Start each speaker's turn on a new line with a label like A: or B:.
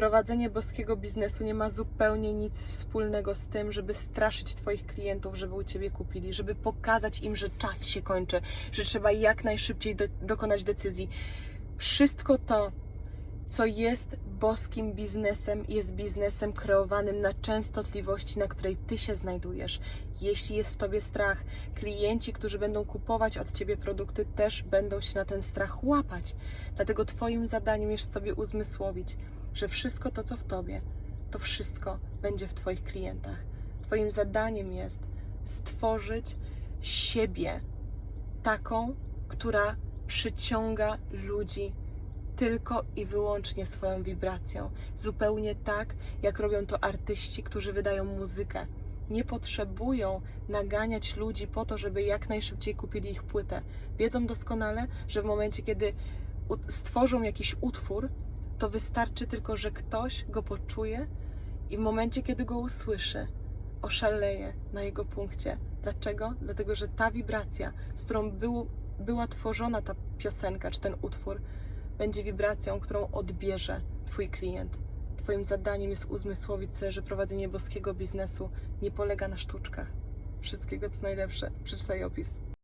A: prowadzenie boskiego biznesu nie ma zupełnie nic wspólnego z tym, żeby straszyć Twoich klientów, żeby u Ciebie kupili, żeby pokazać im, że czas się kończy, że trzeba jak najszybciej do, dokonać decyzji. Wszystko to, co jest boskim biznesem, jest biznesem kreowanym na częstotliwości, na której Ty się znajdujesz. Jeśli jest w Tobie strach, klienci, którzy będą kupować od Ciebie produkty, też będą się na ten strach łapać. Dlatego Twoim zadaniem jest sobie uzmysłowić, że wszystko to, co w Tobie, to wszystko będzie w Twoich klientach. Twoim zadaniem jest stworzyć siebie taką, która przyciąga ludzi tylko i wyłącznie swoją wibracją. Zupełnie tak, jak robią to artyści, którzy wydają muzykę. Nie potrzebują naganiać ludzi po to, żeby jak najszybciej kupili ich płytę. Wiedzą doskonale, że w momencie, kiedy stworzą jakiś utwór, to wystarczy tylko, że ktoś go poczuje i w momencie, kiedy go usłyszy, oszaleje na jego punkcie. Dlaczego? Dlatego, że ta wibracja, z którą był, była tworzona ta piosenka czy ten utwór, będzie wibracją, którą odbierze Twój klient. Twoim zadaniem jest uzmysłowić sobie, że prowadzenie boskiego biznesu nie polega na sztuczkach. Wszystkiego co najlepsze. Przeczytaj opis.